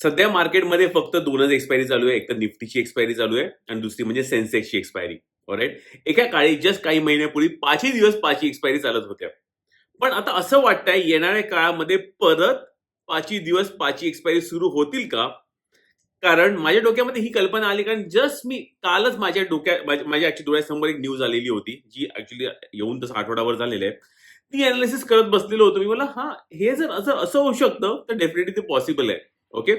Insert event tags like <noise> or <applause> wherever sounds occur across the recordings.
सध्या मार्केटमध्ये फक्त दोनच एक्सपायरी चालू आहे. एक तर निफ्टीची एक्सपायरी चालू आहे आणि दुसरी म्हणजे सेन्सेक्सची एक्सपायरी ऑराईट एका काळी जस्ट काही महिन्यापूर्वी पाचही दिवस पाचही एक्सपायरी चालत होत्या. पण आता असं वाटतंय येणाऱ्या काळामध्ये परत पाचही दिवस पाचही एक्सपायरी सुरू होतील का? कारण माझ्या डोक्यामध्ये ही कल्पना आली कारण जस्ट मी कालच माझ्या डोक्या माझ्या ऍक्च्युली डोळ्यासमोर एक न्यूज आलेली होती जी ऍक्च्युली येऊन तसं आठवडाभर झालेली आहे. ती अनालिसिस करत बसलेलो होतो. मी मला हा हे जर असं असं होऊ शकतं तर डेफिनेटली ते पॉसिबल आहे. ओके?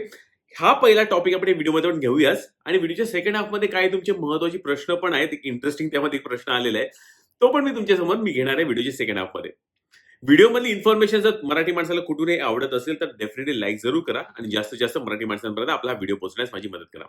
हा पहिला टॉपिक आपण व्हिडिओमध्ये पण घेऊयाच. आणि व्हिडिओच्या सेकंड हाफमध्ये काय तुमचे महत्त्वाचे प्रश्न पण आहेत. एक इंटरेस्टिंग त्यामध्ये एक प्रश्न आलेला आहे. तो पण मी तुमच्यासमोर मी घेणार आहे व्हिडिओच्या सेकंड हाफमध्ये व्हिडिओमधली इन्फॉर्मेशन जर मराठी माणसाला कुठूनही आवडत असेल तर डेफिनेटली लाईक जरूर करा. आणि जास्तीत जास्त मराठी माणसांपर्यंत आपला व्हिडिओ पोहोचण्यास माझी मदत करा.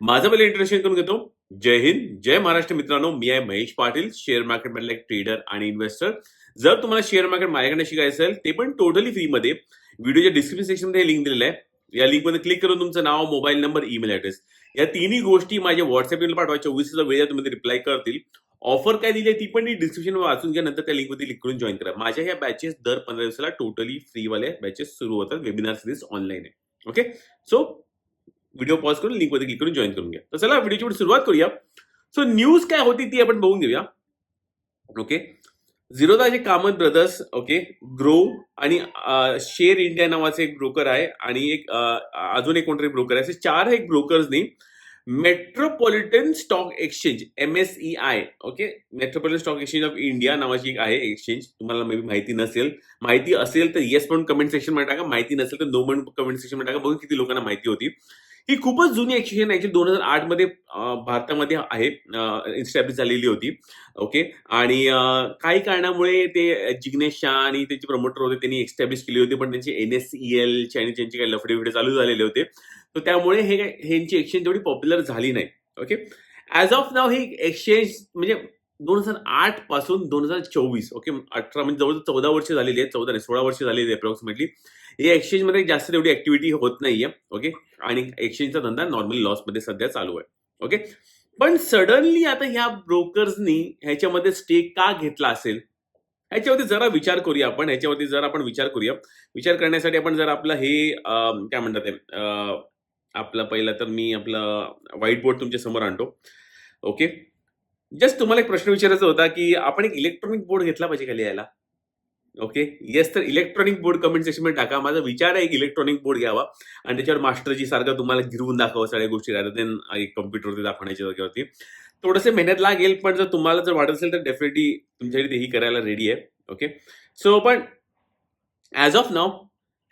माझं पहिले इंट्रोडक्शन करून घेतो. जय हिंद जय महाराष्ट्र मित्रांनो. मी आहे महेश पाटील शेअर मार्केटमधला एक ट्रेडर आणि इन्व्हेस्टर जर तुम्हाला शेअर मार्केट माझ्याकडे शिकायचं असेल ते पण टोटली फ्रीमध्ये व्हिडिओच्या डिस्क्रिप्शन सेक्शनमध्ये लिंक दिलेलं आहे. या लिंकमध्ये क्लिक करून तुमचं नाव मोबाईल नंबर ईमेल ऍड्रेस या तिन्ही गोष्टी माझ्या व्हॉट्सअपवर पाठवा चोवीसचा वेळ तुम्ही रिप्लाय करतील. ऑफर काय दिली आहे ती पण डिस्क्रिप्शन वाचून घ्या नंतर त्या लिंकमध्ये क्लिक करून जॉईन करा. माझ्या ह्या बॅचेस दर पंधरा दिवसाला टोटली फ्रीवाले बॅचेस सुरू होतात. वेबिनार सिरीज ऑनलाईन आहे. ओके सो व्हिडिओ पॉज करून लिंकमध्ये क्लिक करून जॉईन करून घ्या. तर चला व्हिडिओची सुरुवात करूया. सो न्यूज काय होती ती आपण बघून घेऊया. ओके झिरोदाचे कामत ब्रदर्स ओके ग्रो आणि शेअर इंडिया नावाचे एक ब्रोकर आहे आणि एक अजून एक कोणतरी ब्रोकर आहे. असे चार एक ब्रोकर्सनी metropolitan stock exchange M S E I okay metropolitan stock exchange of India नावाची एक आहे एक्सचेंज तुम्हाला मे माहिती नसेल. माहिती असेल तर येस म्हणून कमेंट सेक्शनमध्ये टाका. माहिती नसेल तर नो म्हणून कमेंट सेक्शनमध्ये टाका. बघू किती लोकांना माहिती होती. ही खूपच जुनी एक्सचेंज ऍक्च्युली दोन हजार आठमध्ये भारतामध्ये आहे. इस्टॅब्लिश झालेली होती. ओके आणि काही कारणामुळे ते जिग्नेश शाह आणि त्याचे प्रमोटर होते त्यांनी एस्टॅब्लिश केली होती. पण त्यांचे एन एस ई एल आणि त्यांचे काही लफडे फिडे चालू झालेले होते. तर त्यामुळे हे काय ह्यांची एक्सचेंज तेवढी पॉप्युलर झाली नाही. ओके ॲज ऑफ नाव ही एक्सचेंज म्हणजे दोन हजार आठपासून दोन हजार चोवीस. ओके अठरा म्हणजे जवळ चौदा वर्ष झालेली आहेत. चौदा नाही सोळा वर्ष झालेली आहे अप्रॉक्सिमेटली या एक्सचेंजमध्ये जास्त तेवढी ऍक्टिव्हिटी होत नाहीये ओके आणि एक्सचेंजचा धंदा नॉर्मली लॉसमध्ये सध्या चालू आहे ओके पण सडनली आता ह्या ब्रोकर्सनी ह्याच्यामध्ये स्टेक का घेतला असेल? ह्याच्यावरती जरा विचार करूया आपण ह्याच्यावरती जरा आपण विचार करूया. विचार करण्यासाठी आपण जर आपलं हे काय म्हणतात ते आपला आपलं पहिलं तर मी आपलं व्हाईट बोर्ड तुमच्यासमोर आणतो ओके जस्ट तुम्हाला एक प्रश्न विचारायचा होता की आपण एक इलेक्ट्रॉनिक बोर्ड घेतला पाहिजे खाली यायला? ओके येस तर इलेक्ट्रॉनिक बोर्ड कमेंट सेक्शनमध्ये टाका. माझा विचार आहे एक इलेक्ट्रॉनिक बोर्ड घ्यावा. आणि त्याच्यावर मास्टरजी सारखं तुम्हाला गिरवून दाखवा सगळ्या गोष्टी राहतात देन एक कम्प्युटरवरती दाखवण्याच्या जागेवरती. थोडंसं मेहनत लागेल पण जर तुम्हाला जर वाटत असेल तर डेफिनेटली तुमच्याकडे तेही करायला रेडी आहे. ओके सो पण ॲज ऑफ नाव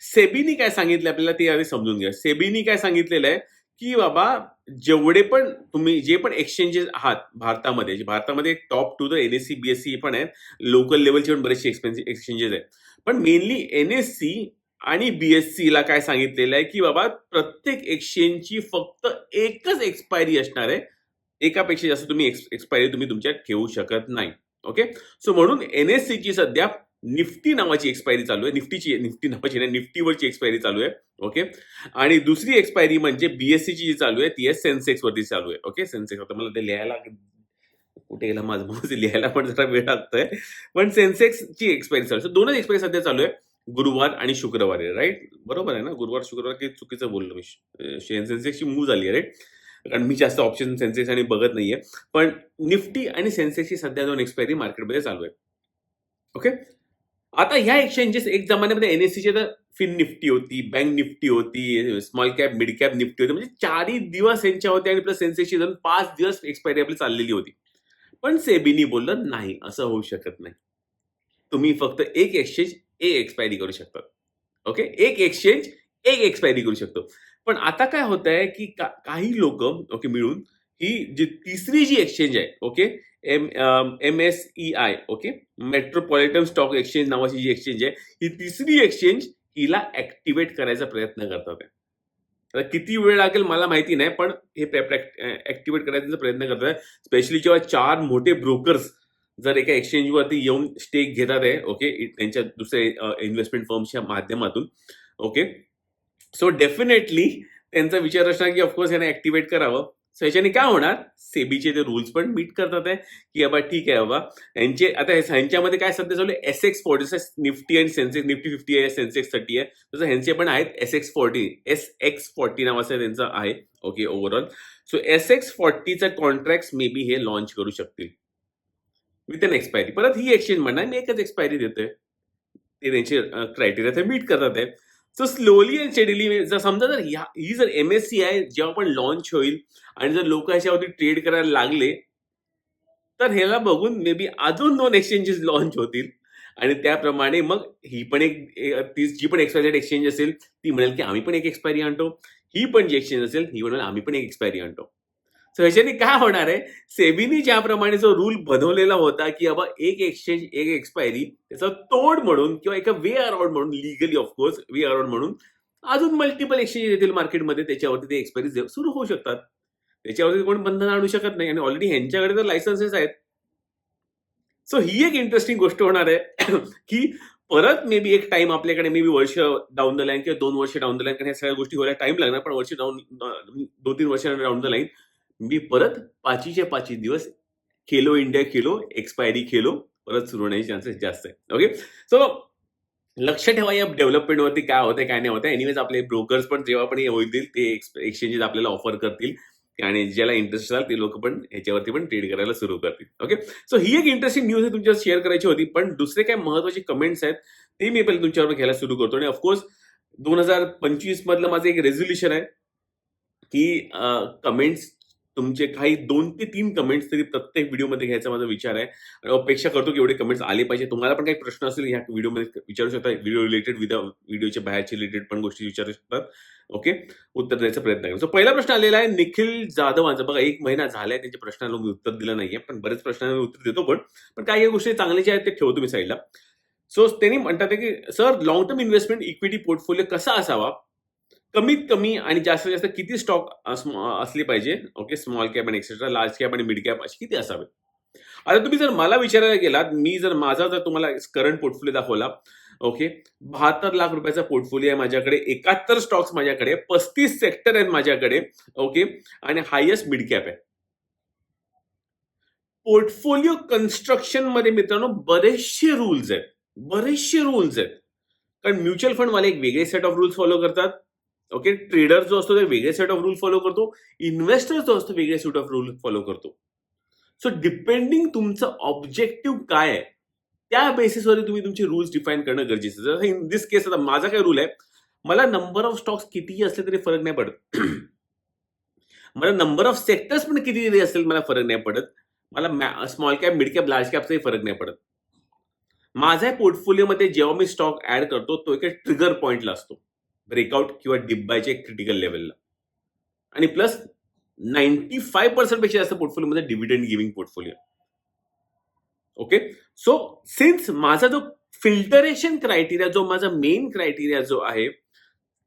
सेबीनी काय सांगितलं आपल्याला ते आधी समजून घ्या. सेबीनी काय सांगितलेलं आहे? की बाबा जेवढे पण तुम्ही जे पण एक्सचेंजेस आहात भारतामध्ये जे भारतामध्ये top two the N S C B S C पण आहेत. लोकल लेवलचे पण बरेचसे एक्सपेन्सिव्ह एक्सचेंजेस आहेत. पण मेनली एनएससी आणि बीएससी ला काय सांगितलेलं आहे की बाबा प्रत्येक एक्सचेंजची फक्त एकच एक्सपायरी असणार आहे. एकापेक्षा जास्त तुम्ही एक्सपायरी तुम्ही तुमच्यात ठेवू शकत नाही. ओके सो म्हणून एनएससीची सध्या निफ्टी नावाची एक्सपायरी चालू आहे. निफ्टीची निफ्टी नावाची नाही निफ्टीवरची एक्सपायरी चालू आहे. ओके आणि दुसरी एक्सपायरी म्हणजे बीएससीची जी चालू आहे ती आहे सेन्सेक्सवरती चालू आहे. ओके सेन्सेक्स आता मला ते लिहायला कुठे गेला माझं माझं <laughs> लिहायला पण जरा वेळ लागतोय. पण सेन्सेक्सची एक्सपायरी चालू आहे. दोनच एक्सपायरी सध्या चालू आहे. गुरुवार आणि शुक्रवारी राईट बरोबर आहे ना? गुरुवार शुक्रवार काही चुकीचं बोललो मी. सेन्सेक्सची मूव झाली आहे राईट कारण मी जास्त ऑप्शन सेन्सेक्स आणि बघत नाहीये. पण निफ्टी आणि सेन्सेक्सची सध्या दोन एक्सपायरी मार्केटमध्ये चालू आहे. ओके आता ह्या एक्सचेंजेस एक जमान्यामध्ये एनएससीचे तर फिन निफ्टी होती बँक निफ्टी होती small cap mid cap Nifty होती. म्हणजे चारही दिवस यांच्या होत्या आणि प्लस सेन्सेसची जाऊन पाच दिवस एक्सपायरी आपली चाललेली होती. पण सेबीनी बोललं नाही असं होऊ शकत नाही. तुम्ही फक्त एक एक्सचेंज एक एक्सपायरी करू शकता. ओके एक एक्सचेंज एक एक्सपायरी करू शकतो. पण आता काय होत आहे की का, काही लोक ओके मिळून ही जी तिसरी जी एक्सचेंज आहे okay M M S E I okay metropolitan stock exchange नावाची जी एक्सचेंज आहे ही तिसरी एक्सचेंज हिला ऍक्टिव्हेट करायचा प्रयत्न करतात. आता किती वेळ लागेल मला माहिती नाही पण हे ऍक्टिव्हेट करायचा प्रयत्न करतात. स्पेशली जेव्हा चार मोठे ब्रोकर्स जर एका एक्सचेंजवरती येऊन स्टेक घेतात आहे ओके त्यांच्या दुसऱ्या इन्व्हेस्टमेंट फर्मच्या माध्यमातून ओके सो डेफिनेटली त्यांचा विचार असणार की ऑफकोर्स यांना ऍक्टिव्हेट करावं. सो ह्याच्याने काय होणार? सेबीचे ते रूल्स पण मीट करतात आहे की बाबा ठीक आहे बाबा. यांचे आता ह्यांच्यामध्ये काय सध्या चालू S X forty Nifty and Sensex Nifty fifty आहे सेन्सेक्स थर्टी आहे. तसं ह्यांचे पण आहेत S X forty S X forty नावाचं त्यांचं आहे okay overall so S X फॉर्टीचा contract may be हे लॉन्च करू शकतील. विथ अन एक्सपायरी परत ही एक्सचेंज म्हणणार मी एकच एक्सपायरी देतोय. ते त्यांचे क्रायटेरिया ते मीट करतात आहे. सो स्लोली अँड स्टेडीली जर समजा जर ह्या- ही जर एम एस सी आहे जेव्हा पण लॉन्च होईल आणि जर लोक ह्याच्यावरती ट्रेड करायला लागले तर ह्याला बघून मे बी अजून दोन एक्सचेंजेस लॉन्च होतील. आणि त्याप्रमाणे मग ही पण एक ती जी पण एक्सपायरी एक्सचेंज असेल ती म्हणेल की आम्ही पण एक एक्सपायरी आणतो. ही पण जी एक्सचेंज असेल ही म्हणेल आम्ही पण एक एक्सपायरी आणतो. सो काय होणार आहे? सेबीनी ज्याप्रमाणे जो रूल बनवलेला होता की बाबा एक एक्सचेंज एक एक्सपायरी त्याचा तोड म्हणून किंवा एका वे अराउंड म्हणून legally of course way around म्हणून अजून मल्टिपल एक्सचेंज येतील मार्केटमध्ये त्याच्यावरती ते एक्सपायरी सुरू होऊ शकतात. त्याच्यावरती कोण बंधन आणू शकत नाही आणि ऑलरेडी ह्यांच्याकडे तर लायसन्सेस आहेत. सो ही एक इंटरेस्टिंग गोष्ट होणार आहे <clears throat> की परत मे बी एक टाइम आपल्याकडे मे बी वर्ष डाऊन द लाईन किंवा दोन वर्ष डाऊन द लाईन कारण ह्या सगळ्या गोष्टी हो व्हायला टाइम लागणार पण वर्ष डाऊन दोन तीन वर्ष डाऊन द लाईन मी परत पाचीचे पाचही दिवस खेलो इंडिया खेलो एक्सपायरी खेलो परत सुरू होण्याचे चान्सेस जास्त आहे ओके सो लक्ष ठेवा या डेव्हलपमेंटवरती काय होतंय काय नाही होतं एनिवेज आपले ब्रोकर्स पण जेव्हा पण हे होतील ते एक्सचेंजेस आपल्याला ऑफर करतील. आणि ज्याला इंटरेस्ट असाल ते लोक पण ह्याच्यावरती पण ट्रेड करायला सुरू करतील. ओके सो ही एक इंटरेस्टिंग न्यूज आहे तुमच्यावर शेअर करायची होती. पण दुसरे काय महत्त्वाचे कमेंट्स आहेत ते मी पहिले तुमच्यावर घ्यायला सुरू करतो. आणि ऑफकोर्स दोन हजार पंचवीस मधलं माझं एक रेझोल्युशन आहे की कमेंट्स तुमचे काही दोन ते तीन कमेंट्स तरी प्रत्येक व्हिडिओमध्ये घ्यायचा माझा विचार आहे. आणि अपेक्षा करतो की एवढे कमेंट्स आले पाहिजे. तुम्हाला पण काही प्रश्न असेल ह्या व्हिडिओमध्ये विचारू शकता. व्हिडिओ रिलेटेड विद व्हिडिओच्या बाहेरचे रिलेटेड पण गोष्टी विचारू शकतात. ओके उत्तर द्यायचा प्रयत्न करेन. सो पहिला प्रश्न आलेला आहे निखिल जाधवांचा बघा एक महिना झालाय त्यांच्या प्रश्नाला मी उत्तर दिलं नाहीये पण बरेच प्रश्नांना उत्तर देतो पण. पण काही काही गोष्टी चांगल्या ज्या आहेत ते ठेवतो मी साईडला सो त्यांनी म्हणतात की sir long term investment equity portfolio कसा असावा? कमीत कमी आणि जास्तीत जास्त किती स्टॉक असले पाहिजे ओके स्मॉल कॅप आणि एक्सेट्रा लार्ज कॅप आणि मिड कॅप असे किती असावे आता तुम्ही जर मला विचारायला गेलात मी जर माझा जर तुम्हाला करंट पोर्टफोलिओ दाखवला ओके बहात्तर लाख रुपयाचा पोर्टफोलिओ आहे माझ्याकडे एकाहत्तर स्टॉक्स माझ्याकडे पस्तीस सेक्टर आहेत माझ्याकडे ओके आणि हायेस्ट मिड कॅप आहे. पोर्टफोलिओ कन्स्ट्रक्शनमध्ये मित्रांनो बरेचसे रूल्स आहेत. बरेचसे रूल्स आहेत. कारण म्युच्युअल फंड वाले एक वेगळे सेट ऑफ रूल्स फॉलो करतात. ओके ट्रेडर जो असतो ते वेगळे सेट ऑफ रूल फॉलो करतो. इन्व्हेस्टर जो असतो वेगळे सेट ऑफ रूल फॉलो करतो. सो डिपेंडिंग तुमचं ऑब्जेक्टिव्ह काय आहे त्या बेसिसवर तुम्ही तुमचे रूल्स डिफाईन करणं गरजेचं आहे. जसं इन दिस केस आता माझा काय रूल आहे मला नंबर ऑफ स्टॉक्स कितीही असले तरी फरक नाही पडत. <clears throat> मला नंबर ऑफ सेक्टर्स पण किती जरी असेल मला फरक नाही पडत. मला small cap mid cap large कॅपचाही फरक नाही पडत. माझ्या पोर्टफोलिओमध्ये जेव्हा मी स्टॉक ऍड करतो तो एका ट्रिगर पॉइंटला असतो. ब्रेकआउट किंवा डिब्बाच्या क्रिटिकल लेवलला आणि प्लस नाईन्टी फाय पर्सेंटपेक्षा जास्त जास्त पोर्टफोलिओमध्ये dividend giving portfolio okay so since माझा जो फिल्टरेशन क्रायटेरिया जो माझा मेन क्रायटेरिया जो आहे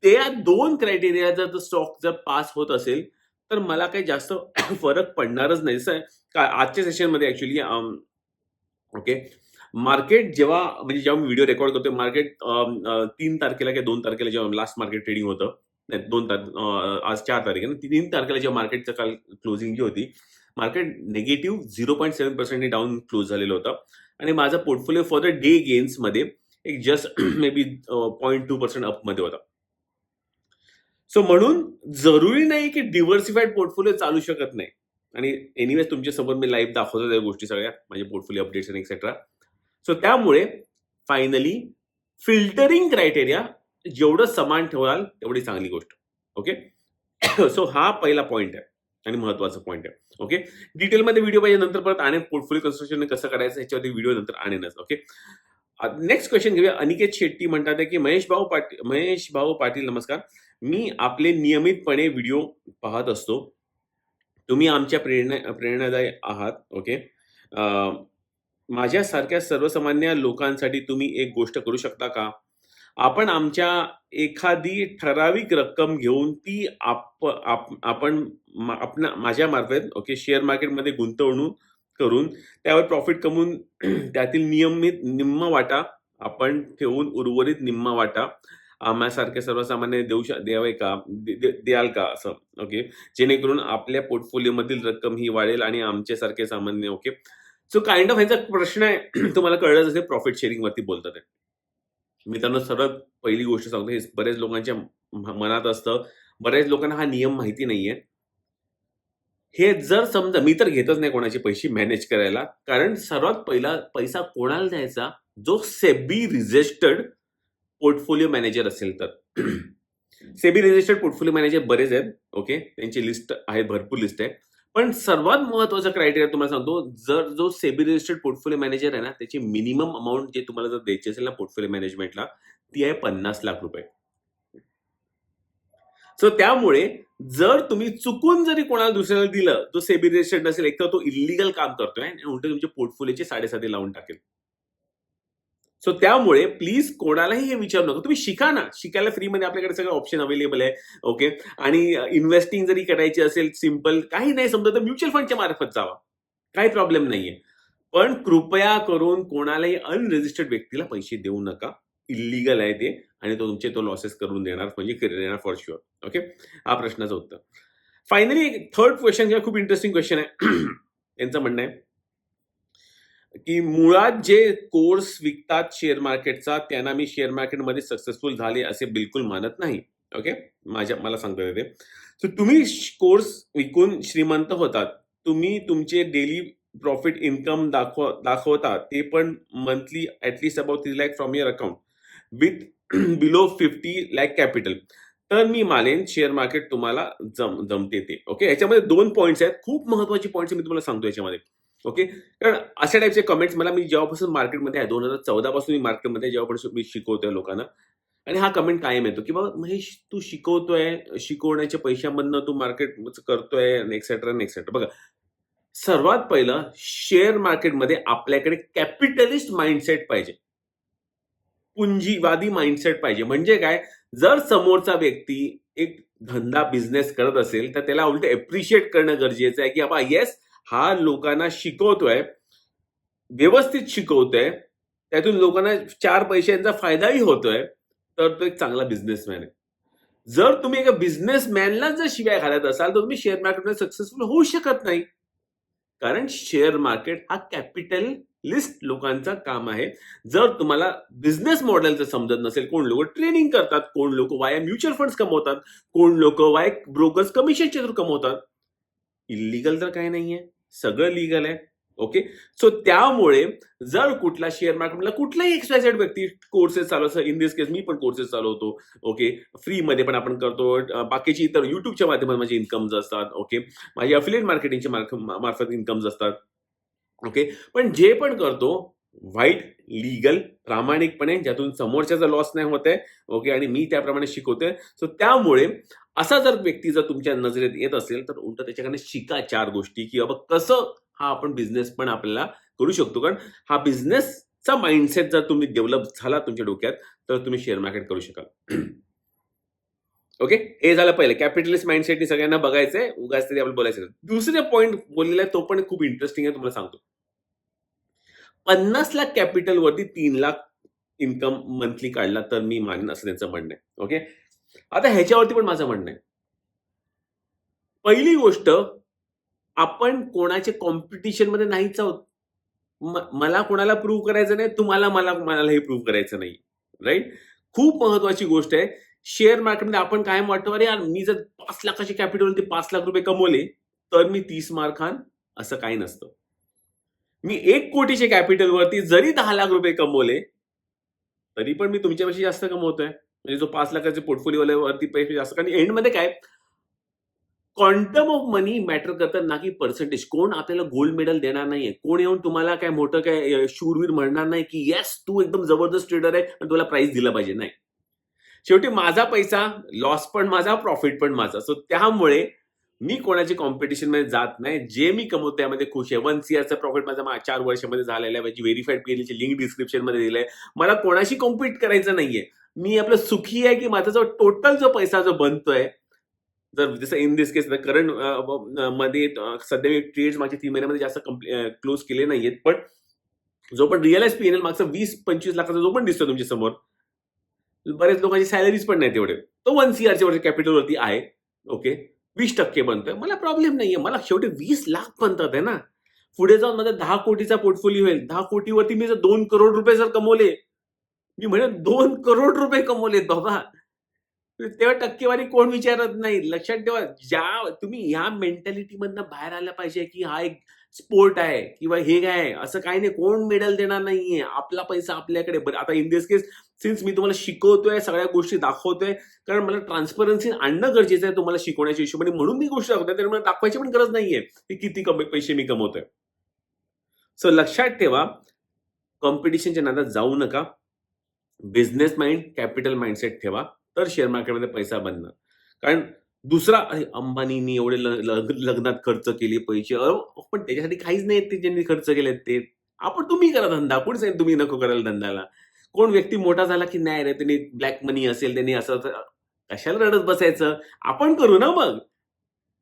त्या दोन क्रायटेरिया जर स्टॉक जर पास होत असेल तर मला काही जास्त <coughs> फरक पडणारच नाही. जसं आजच्या सेशनमध्ये ऍक्च्युली ओके मार्केट जेव्हा म्हणजे जेव्हा मी व्हिडिओ रेकॉर्ड करतो मार्केट तीन तारखेला किंवा दोन तारखेला जेव्हा लास्ट मार्केट ट्रेडिंग होतं नाही दोन तार आज चार तारीख आहे ना तीन तारखेला जेव्हा मार्केटचं काल क्लोजिंग जी होती market negative zero point seven पर्सेंटने down close झालेलं होतं. आणि माझा पोर्टफोलिओ फॉर द डे गेन्समध्ये एक just maybe point two percent अपमध्ये होता. सो म्हणून जरुरी नाही की डिव्हर्सिफाईड पोर्टफोलिओ चालू शकत नाही. आणि एनिवेज तुमच्यासोबत मी लाईव्ह दाखवतो त्या गोष्टी सगळ्या माझे पोर्टफोलिओ अपडेट्स आणि एक्सेट्रा सो त्यामुळे फायनली फिल्टरिंग क्रायटेरिया जेवढं समान ठेवाल तेवढी चांगली गोष्ट. ओके सो <coughs> हा पहिला पॉईंट आहे आणि महत्त्वाचा पॉईंट आहे. ओके डिटेलमध्ये व्हिडिओ पाहिजे नंतर परत आणेन पोर्टफोलिओ कन्स्ट्रक्शन कसं करायचं ह्याच्यावरती व्हिडिओ नंतर आणेनच ओके नेक्स्ट क्वेश्चन घेऊया. अनिकेत शेट्टी म्हणतात की महेश भाऊ पाटील महेश भाऊ पाटील नमस्कार. मी आपले नियमितपणे व्हिडिओ पाहत असतो. तुम्ही आमच्या प्रेरणा प्रेरणादायी आहात. ओके uh, माझ्यासारख्या सर्वसामान्य लोकांसाठी तुम्ही एक गोष्ट करू शकता का? आपण आमच्या एखादी ठराविक रक्कम घेऊन ती आप आप- आपण आपणा माझ्या मार्फत ओके शेअर मार्केटमध्ये गुंतवणूक करून त्यावर प्रॉफिट कमवून <clears throat> त्यातील नियमित निम्मा वाटा आपण ठेवून उर्वरित निम्मा वाटा आम्हासारख्या सर्वसामान्य देऊ श द्यावे का? द्याल का? असं ओके जेणेकरून आपल्या पोर्टफोलिओमधील रक्कम ही वाढेल आणि आमच्यासारखे सामान्य ओके सो काइंड ऑफ ह्याचा प्रश्न आहे. <clears throat> तुम्हाला कळलं जसे प्रॉफिट शेअरिंग वरती बोलतात मी त्यांना सर्वात पहिली गोष्ट सांगतो हे बरेच लोकांच्या मनात असतं. बऱ्याच लोकांना हा नियम माहिती नाहीये. हे जर समजा मी तर घेतच नाही कोणाचे पैसे मॅनेज करायला. कारण सर्वात पहिला पैसा कोणाला द्यायचा? जो सेबी रिजिस्टर्ड पोर्टफोलिओ मॅनेजर असेल तर. <clears throat> सेबी रजिस्टर्ड पोर्टफोलिओ मॅनेजर बरेच आहेत. ओके त्यांची लिस्ट आहे भरपूर लिस्ट आहे पण सर्वात महत्त्वाचा क्रायटेरिया तुम्हाला सांगतो जर जो सेबी रजिस्टर्ड पोर्टफोलिओ मॅनेजर आहे ना त्याची मिनिमम अमाऊंट जे तुम्हाला जर द्यायची असेल ना पोर्टफोलिओ मॅनेजमेंटला ती आहे पन्नास लाख रुपये. सो त्यामुळे जर तुम्ही चुकून जरी कोणाला दुसऱ्याला दिलं तो सेबी रजिस्टर्ड नसेल एक तर तो इलिगल काम करतोय आणि उलट तुमच्या पोर्टफोलिओचे साडेसाती लावून टाकेल. सो त्यामुळे प्लीज कोणालाही हे विचारू नका. तुम्ही शिका ना. शिकायला फ्रीमध्ये आपल्याकडे सगळं ऑप्शन अवेलेबल आहे. ओके आणि इन्व्हेस्टिंग जरी करायची असेल सिंपल काही नाही. समजा तर म्युच्युअल फंडच्या मार्फत जावा. काही प्रॉब्लेम नाहीये. पण कृपया करून कोणालाही अनरजिस्टर्ड व्यक्तीला पैसे देऊ नका. इलिगल आहे ते. आणि तो तुमचे तो लॉसेस करून देणार. म्हणजे देणार फॉर शुअर ओके हा प्रश्नाचं उत्तर. फायनली थर्ड क्वेश्चन किंवा खूप इंटरेस्टिंग क्वेश्चन आहे. <clears throat> यांचं म्हणणं आहे की मुळात जे कोर्स विकतात शेअर मार्केटचा त्यांना मी शेअर मार्केटमध्ये सक्सेसफुल झाले असे बिलकुल मानत नाही. ओके माझ्या मला सांगता येते. सो तुम्ही कोर्स विकून श्रीमंत होतात. तुम्ही तुमचे डेली प्रॉफिट इन्कम दाखव दाखवता ते पण monthly at least about three lakh from your account with below fifty lakh capital तर मी मानेन शेअर मार्केट तुम्हाला जम जमते ते. ओके याच्यामध्ये दोन पॉईंट्स आहेत. खूप महत्त्वाचे पॉईंट्स मी तुम्हाला सांगतो याच्यामध्ये. ओके? कारण अशा टाईपचे कमेंट्स मला मी जेव्हापासून मार्केटमध्ये आहे दोन हजार चौदापासून मी मार्केटमध्ये जेव्हापासून मी शिकवतोय लोकांना आणि हा कमेंट कायम येतो की बाबा महेश तू शिकवतोय शिकवण्याच्या पैशामधनं तू मार्केट करतोय एक्सेट्रा एक्सेट्रा बघा सर्वात पहिलं शेअर मार्केटमध्ये आपल्याकडे कॅपिटलिस्ट माइंडसेट पाहिजे. पुंजीवादी माइंडसेट पाहिजे. म्हणजे काय? जर समोरचा व्यक्ती एक धंदा बिझनेस करत असेल तर त्याला उलट एप्रिशिएट करणं गरजेचं आहे की बाबा येस हा लोकांना शिकवतोय व्यवस्थित शिकवतोय त्यातून लोकांना चार पैशांचा फायदाही होतोय तर तो एक चांगला बिझनेसमॅन आहे. जर तुम्ही एका बिझनेसमॅनला जर शिवाय घालत असाल तर तुम्ही शेअर मार्केटमध्ये सक्सेसफुल होऊ शकत नाही. कारण शेअर मार्केट हा कॅपिटल लिस्ट लोकांचा काम आहे. जर तुम्हाला बिझनेस मॉडेलचं समजत नसेल कोण लोक ट्रेनिंग करतात कोण लोक वाया म्युच्युअल फंड्स कमवतात कोण लोक वाया ब्रोकर्स कमिशनच्या थ्रू कमवतात इलिगल तर काही नाहीये. सगळं लिगल आहे. ओके सो त्यामुळे जर कुठला शेअर मार्केटला कुठलाही एक्सपायझेड व्यक्ती कोर्सेस चालू चालवतो इन दिस केस मी पण कोर्सेस चालवतो ओके फ्रीमध्ये पण आपण करतो. बाकीची इतर युट्यूबच्या माध्यमात माझे इन्कम्स असतात. ओके माझे अफिलिएट मार्केटिंगच्या मार्फत इन्कम्स असतात. ओके पण जे पण करतो व्हाईट लिगल प्रामाणिकपणे ज्यातून समोरच्याचा लॉस नाही होत आहे ओके आणि मी त्याप्रमाणे शिकवतोय. सो त्यामुळे असा जर व्यक्ती जर तुमच्या नजरेत येत असेल तर उलट त्याच्याकडे शिका चार गोष्टी की बाबा कसं हा आपण बिझनेस पण आपल्याला करू शकतो. कारण हा बिझनेसचा माइंडसेट जर तुम्ही डेव्हलप झाला तुमच्या डोक्यात तर तुम्ही शेअर मार्केट करू शकाल. ओके हे झालं पहिलं. कॅपिटलिस्ट माइंडसेटनी सगळ्यांना बघायचंय. उगाच तरी आपण बोलायचं दुसरे पॉईंट बोललेला आहे तो पण खूप इंटरेस्टिंग आहे तुम्हाला सांगतो. पन्नास लाख कॅपिटल वरती तीन लाख इन्कम मंथली काढला तर मी मागेन असं त्यांचं म्हणणं आहे. ओके आता ह्याच्यावरती पण माझं म्हणणं आहे. पहिली गोष्ट आपण कोणाच्या कॉम्पिटिशनमध्ये नाहीच आहोत. मला कोणाला प्रूव्ह करायचं नाही तुम्हाला मला मलाही प्रूव्ह करायचं नाही. राईट खूप महत्वाची गोष्ट आहे. शेअर मार्केटमध्ये आपण कायम वाटतो अरे यार मी जर पाच लाखाचे कॅपिटल पाच लाख रुपये कमवले तर मी तीस मार खान असं काही नसतं. मी एक कोटीचे कॅपिटल वरती जरी दहा लाख रुपये कमवले तरी पण मी तुमच्यापेक्षा जास्त कमवतोय. म्हणजे जो पाच लाखाचे पोर्टफोलिओ वरती पैसे जास्त कारण एंडमध्ये काय? क्वांटम ऑफ मनी मॅटर करतात ना की पर्सेंटेज कोण आपल्याला गोल्ड मेडल देणार नाहीये. कोण येऊन तुम्हाला काय मोठं काय शूरवीर म्हणणार नाही की येस तू एकदम जबरदस्त ट्रेडर आहे आणि तुला प्राइस दिला पाहिजे. नाही. शेवटी माझा पैसा लॉस पण माझा प्रॉफिट पण माझा. सो त्यामुळे मी कोणाची कॉम्पिटिशनमध्ये जात नाही. जे मी कमवतो त्यामध्ये खुश आहे. वन सीआरचा प्रॉफिट माझा चार वर्षामध्ये झालेला आहे. माझी व्हेरीफाईड केलेली लिंक डिस्क्रिप्शनमध्ये दिलंय. मला कोणाशी कॉम्पिट करायचं नाहीये. मी आपलं सुखी आहे की माझा जो टोटल जो पैसा जो बनतोय जर जसं इन दिस केस करंटमध्ये सध्या मी ट्रेड्स मागचे तीन महिन्यामध्ये जास्त क्लोज केले नाहीयेत. पण जो पण रिअलाइज पीएनएल मागचा वीस पंचवीस लाखाचा जो पण दिसतो तुमच्यासमोर बरेच लोकांची सॅलरीज पण नाही तेवढे तो वन सी आरच्या वरच्या कॅपिटलवरती आहे. ओके वीस टक्के बनतोय. मला प्रॉब्लेम नाहीये. मला शेवटी वीस लाख बनतात आहे ना. पुढे जाऊन माझा दहा कोटीचा पोर्टफोलिओ होईल दहा कोटीवरती मी जर दोन करोड रुपये जर कमवले मी म्हणे दोन करोड रुपये कमवलेत बाबा. तेव्हा टक्केवारी कोण विचारत नाही. लक्षात ठेवा ज्या तुम्ही ह्या मेंटॅलिटीमधनं बाहेर आलं पाहिजे की हा एक स्पोर्ट आहे किंवा हे काय असं काही नाही. कोण मेडल देणार नाहीये. आपला पैसा आपल्याकडे. बरं आता इन दिस केस सिन्स मी तुम्हाला शिकवतोय सगळ्या गोष्टी दाखवतोय कारण मला ट्रान्सपरन्सी आणणं गरजेचं आहे तुम्हाला शिकवण्याच्या हिशोबाने. म्हणून मी गोष्ट दाखवतोय तर मला दाखवायची पण गरज नाहीये की किती कमी पैसे मी कमवतोय. सो लक्षात ठेवा कॉम्पिटिशनच्या नादात जाऊ नका. बिझनेस माइंड कॅपिटल माइंडसेट ठेवा तर शेअर मार्केटमध्ये पैसा बनणार. कारण दुसरा अरे अंबानीनी एवढे लग- लग्नात खर्च केले पैसे. अहो, पण त्याच्यासाठी काहीच नाही ते ज्यांनी खर्च केले ते. आपण तुम्ही करा धंदा. कोण सांगेल तुम्ही नको करायला धंद्याला? कोण व्यक्ती मोठा झाला की नाही रे? त्यांनी ब्लॅक मनी असेल त्यांनी असं कशाला रडत बसायचं? आपण करू ना मग.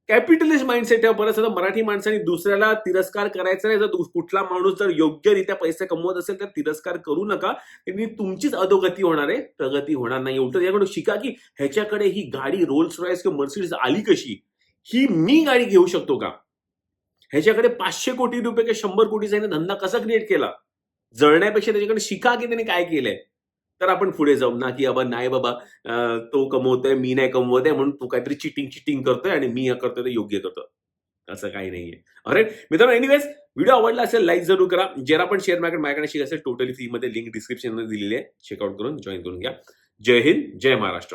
कॅपिटलिस्ट माइंडसेट आहे. बरं असं मराठी माणसाने दुसऱ्याला तिरस्कार करायचा नाही. जर कुठला माणूस जर योग्यरित्या पैसे कमवत असेल तर तिरस्कार करू नका. त्यांनी तुमचीच अधोगती होणार आहे. प्रगती होणार नाही. उलट याकडून शिका की ह्याच्याकडे ही गाडी रोल्स रॉयस किंवा मर्सिडीज आली कशी? ही मी गाडी घेऊ शकतो का? ह्याच्याकडे पाचशे कोटी रुपये किंवा शंभर कोटीचा धंदा कसा क्रिएट केला? जळण्यापेक्षा त्याच्याकडे शिका की त्याने काय केलंय? तर आपण पुढे जाऊ. ना की बाबा नाही बाबा तो कमवतोय मी नाही कमवत आहे म्हणून तू काहीतरी चिटिंग चिटिंग करतोय आणि मी करतोय ते योग्य करतो असं काही नाहीये. अरे मित्रांनो एनिवेज व्हिडिओ आवडला असेल लाईक जरूर करा. जरा पण शेअर मार्केट माझ्याकडे शिक असेल टोटली फी मध्ये लिंक डिस्क्रिप्शनमध्ये दिलेली आहे. चेकआउट करून जॉईन करून घ्या. जय हिंद जय महाराष्ट्र.